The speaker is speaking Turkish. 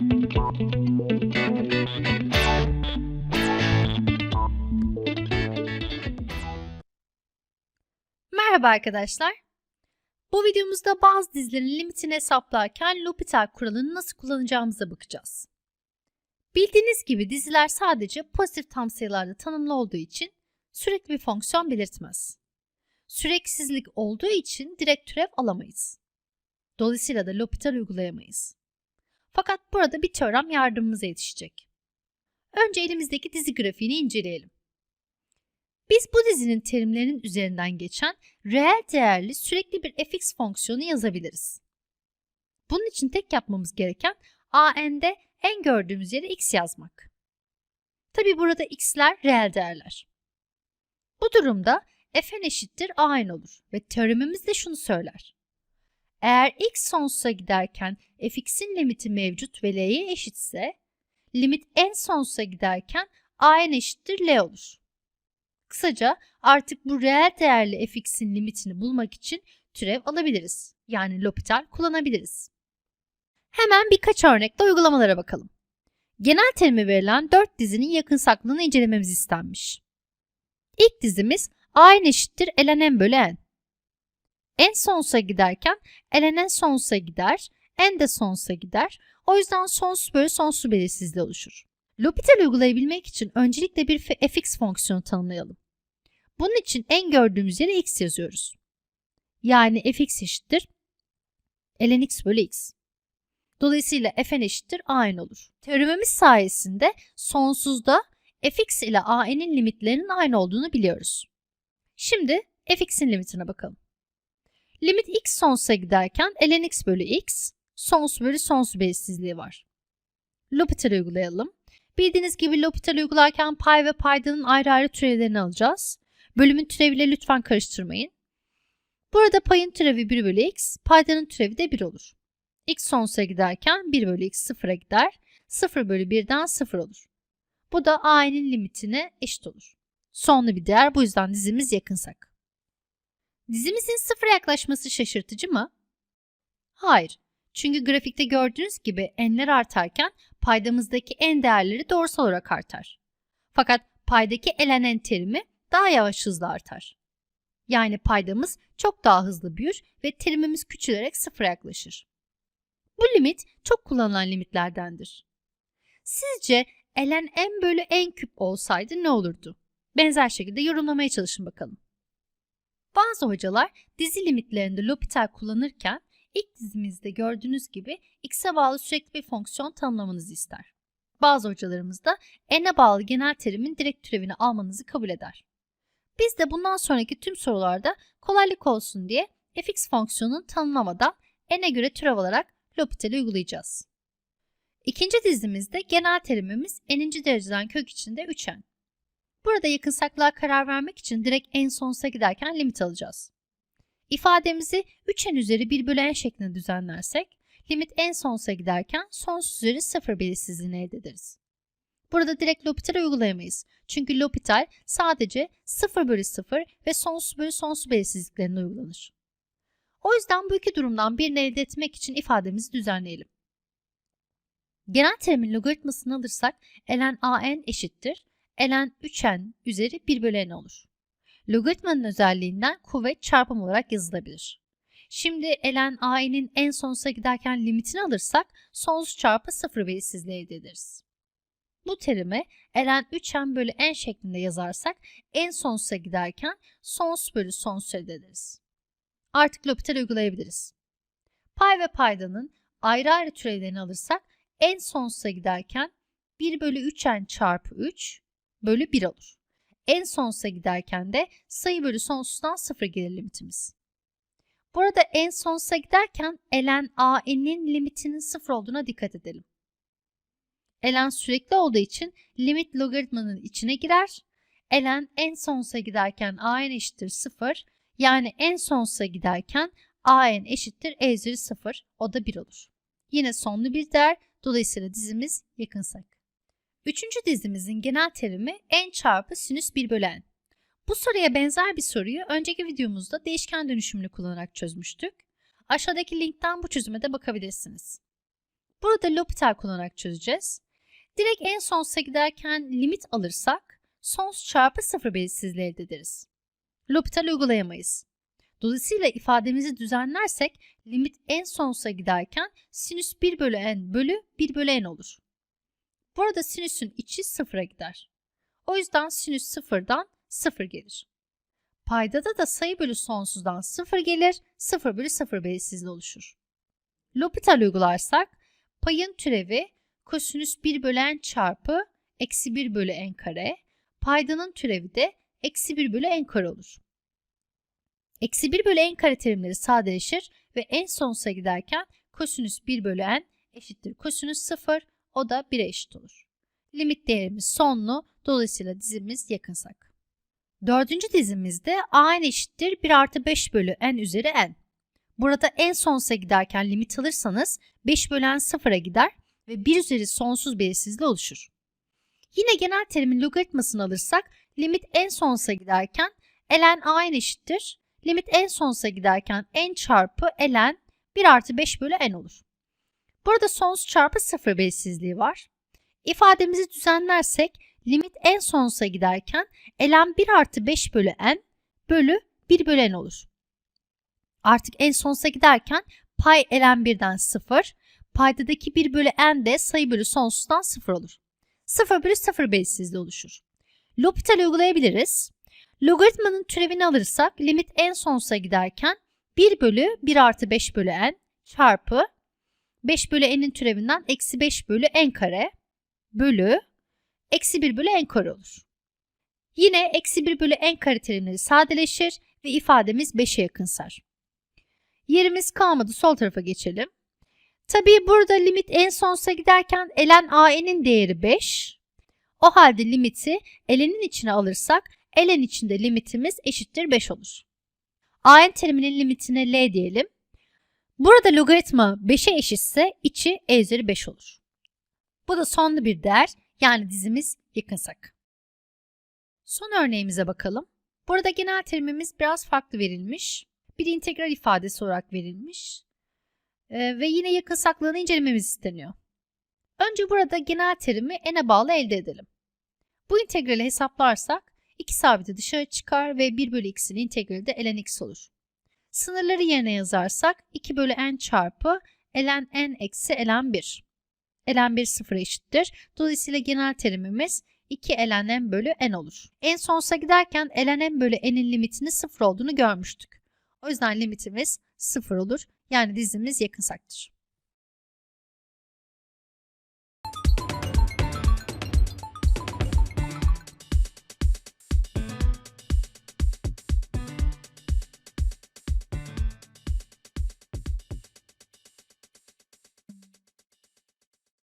Merhaba arkadaşlar. Bu videomuzda bazı dizilerin limitini hesaplarken L'Hopital kuralını nasıl kullanacağımıza bakacağız. Bildiğiniz gibi diziler sadece pozitif tam sayılarda tanımlı olduğu için sürekli bir fonksiyon belirtmez. Süreksizlik olduğu için direkt türev alamayız. Dolayısıyla da L'Hopital uygulayamayız. Fakat burada bir teorem yardımımıza yetişecek. Önce elimizdeki dizi grafiğini inceleyelim. Biz bu dizinin terimlerinin üzerinden geçen reel değerli sürekli bir fx fonksiyonu yazabiliriz. Bunun için tek yapmamız gereken AN'de en gördüğümüz yere x yazmak. Tabi burada x'ler reel değerler. Bu durumda fn eşittir an olur ve teoremimiz de şunu söyler. Eğer x sonsuza giderken fx'in limiti mevcut ve l'ye eşitse, limit en sonsuza giderken an eşittir l olur. Kısaca artık bu reel değerli fx'in limitini bulmak için türev alabiliriz. Yani L'Hopital kullanabiliriz. Hemen birkaç örnekle uygulamalara bakalım. Genel terimi verilen 4 dizinin yakınsaklığını incelememiz istenmiş. İlk dizimiz a n eşittir ln n bölü n. En sonsuza giderken ln n sonsuza gider, n de sonsuza gider. O yüzden sonsuz bölü sonsuz belirsizliği oluşur. L'Hopital uygulayabilmek için öncelikle bir fx fonksiyonu tanımlayalım. Bunun için en gördüğümüz yere x yazıyoruz. Yani fx eşittir ln x bölü x. Dolayısıyla fn eşittir an olur. Teoremimiz sayesinde sonsuzda fx ile an'in limitlerinin aynı olduğunu biliyoruz. Şimdi fx'in limitine bakalım. Limit x sonsuza giderken ln x bölü x sonsuz bölü sonsuz belirsizliği var. L'Hopital uygulayalım. Bildiğiniz gibi L'Hopital uygularken pay ve paydanın ayrı ayrı türevlerini alacağız. Bölümün türeviyle lütfen karıştırmayın. Burada payın türevi 1 bölü x, paydanın türevi de 1 olur. x sonsuza giderken 1 bölü x sıfıra gider. 0 bölü 1'den 0 olur. Bu da a'nın limitine eşit olur. Sonlu bir değer bu yüzden dizimiz yakınsak. Dizimizin sıfıra yaklaşması şaşırtıcı mı? Hayır. Çünkü grafikte gördüğünüz gibi n'ler artarken paydamızdaki n değerleri doğrusal olarak artar. Fakat paydaki ln terimi daha yavaş hızla artar. Yani paydamız çok daha hızlı büyür ve terimimiz küçülerek sıfıra yaklaşır. Bu limit çok kullanılan limitlerdendir. Sizce ln n bölü n küp olsaydı ne olurdu? Benzer şekilde yorumlamaya çalışın bakalım. Bazı hocalar dizi limitlerinde L'Hopital kullanırken ilk dizimizde gördüğünüz gibi x'e bağlı sürekli bir fonksiyon tanımlamanızı ister. Bazı hocalarımız da n'e bağlı genel terimin direkt türevini almanızı kabul eder. Biz de bundan sonraki tüm sorularda kolaylık olsun diye fx fonksiyonunu tanımlamadan n'e göre türev alarak L'Hopital'i uygulayacağız. İkinci dizimizde genel terimimiz n'inci dereceden kök içinde 3n. Burada yakınsaklığa karar vermek için direkt en sonsuza giderken limit alacağız. İfademizi 3n üzeri 1 bölü n şeklinde düzenlersek, limit en sonsuza giderken sonsuz üzeri 0 belirsizliğini elde ederiz. Burada direkt L'Hopital uygulayamayız. Çünkü L'Hopital sadece 0 bölü 0 ve sonsuz bölü sonsuz belirsizliklerine uygulanır. O yüzden bu iki durumdan birini elde etmek için ifademizi düzenleyelim. Genel terimin logaritmasını alırsak ln an eşittir ln 3n üzeri 1 bölü n olur. Logaritmanın özelliğinden kuvvet çarpım olarak yazılabilir. Şimdi ln a'nın en sonsuza giderken limitini alırsak sonsuz çarpı 0 belirsizliği elde ederiz. Bu terimi ln 3n bölü n şeklinde yazarsak en sonsuza giderken sonsuz bölü sonsuz elde ederiz. Artık L'Hopital uygulayabiliriz. Pay ve paydanın ayrı ayrı türevlerini alırsak en sonsuza giderken 1 bölü 3n çarpı 3 bölü 1 olur. En sonsuza giderken de sayı bölü sonsuzdan 0 gelir limitimiz. Burada en sonsuza giderken ln an'in limitinin 0 olduğuna dikkat edelim. ln sürekli olduğu için limit logaritmanın içine girer. ln en sonsuza giderken an eşittir 0 yani en sonsuza giderken an eşittir e üzeri 0 o da 1 olur. Yine sonlu bir değer dolayısıyla dizimiz yakınsak. Üçüncü dizimizin genel terimi n çarpı sinüs 1 bölü n. Bu soruya benzer bir soruyu önceki videomuzda değişken dönüşümünü kullanarak çözmüştük. Aşağıdaki linkten bu çözüme de bakabilirsiniz. Burada L'Hopital kullanarak çözeceğiz. Direkt en sonsuza giderken limit alırsak sonsuz çarpı sıfır belirsizliği elde ederiz. L'Hopital uygulayamayız. Dolayısıyla ifademizi düzenlersek limit en sonsuza giderken sinüs 1 bölü n bölü 1 bölü n olur. Burada sinüsün içi sıfıra gider. O yüzden sinüs sıfırdan sıfır gelir. Paydada da sayı bölü sonsuzdan sıfır gelir, sıfır bölü sıfır belirsizliği oluşur. L'Hopital uygularsak payın türevi kosinüs 1 bölü n çarpı eksi 1 bölü n kare, paydanın türevi de eksi 1 bölü n kare olur. Eksi 1 bölü n kare terimleri sadeleşir ve en sonsuza giderken kosinüs 1 bölü n eşittir kosinüs 0, o da 1'e eşit olur. Limit değerimiz sonlu, dolayısıyla dizimiz yakınsak. Dördüncü dizimizde a n eşittir 1 artı 5 bölü n üzeri n. Burada en sonsuza giderken limit alırsanız 5 bölü n 0'a gider ve 1 üzeri sonsuz belirsizliği oluşur. Yine genel terimin logaritmasını alırsak limit en sonsuza giderken ln a n eşittir. Limit en sonsuza giderken n çarpı ln 1 artı 5 bölü n olur. Burada sonsuz çarpı 0 belirsizliği var. İfademizi düzenlersek limit en sonsuza giderken ln 1 artı 5 bölü n bölü 1 bölü n olur. Artık en sonsuza giderken pay ln 1'den 0, paydadaki 1 bölü n de sayı bölü sonsuzdan 0 olur. 0 bölü 0 belirsizliği oluşur. L'Hopital uygulayabiliriz. Logaritmanın türevini alırsak limit en sonsuza giderken 1 bölü 1 artı 5 bölü n çarpı 5 bölü n'in türevinden eksi 5 bölü n kare bölü eksi 1 bölü n kare olur. Yine eksi 1 bölü n kare terimleri sadeleşir ve ifademiz 5'e yakınsar. Yerimiz kalmadı sol tarafa geçelim. Tabii burada limit en sonsuza giderken ln an'in değeri 5. O halde limiti ln'in içine alırsak ln içinde limitimiz eşittir 5 olur. an teriminin limitine l diyelim. Burada logaritma 5'e eşitse içi e üzeri 5 olur. Bu da sonlu bir değer yani dizimiz yakınsak. Son örneğimize bakalım. Burada genel terimimiz biraz farklı verilmiş. Bir integral ifadesi olarak verilmiş. Ee, ve yine yakınsaklığını incelememiz isteniyor. Önce burada genel terimi n'e bağlı elde edelim. Bu integrali hesaplarsak 2 sabiti dışarı çıkar ve 1 bölü x'in integrali de ln x olur. Sınırları yerine yazarsak 2 bölü n çarpı ln n eksi ln 1. ln 1 sıfıra eşittir. Dolayısıyla genel terimimiz 2 ln n bölü n olur. En sonsuza giderken ln n bölü n'in limitinin 0 olduğunu görmüştük. O yüzden limitimiz 0 olur. Yani dizimiz yakınsaktır.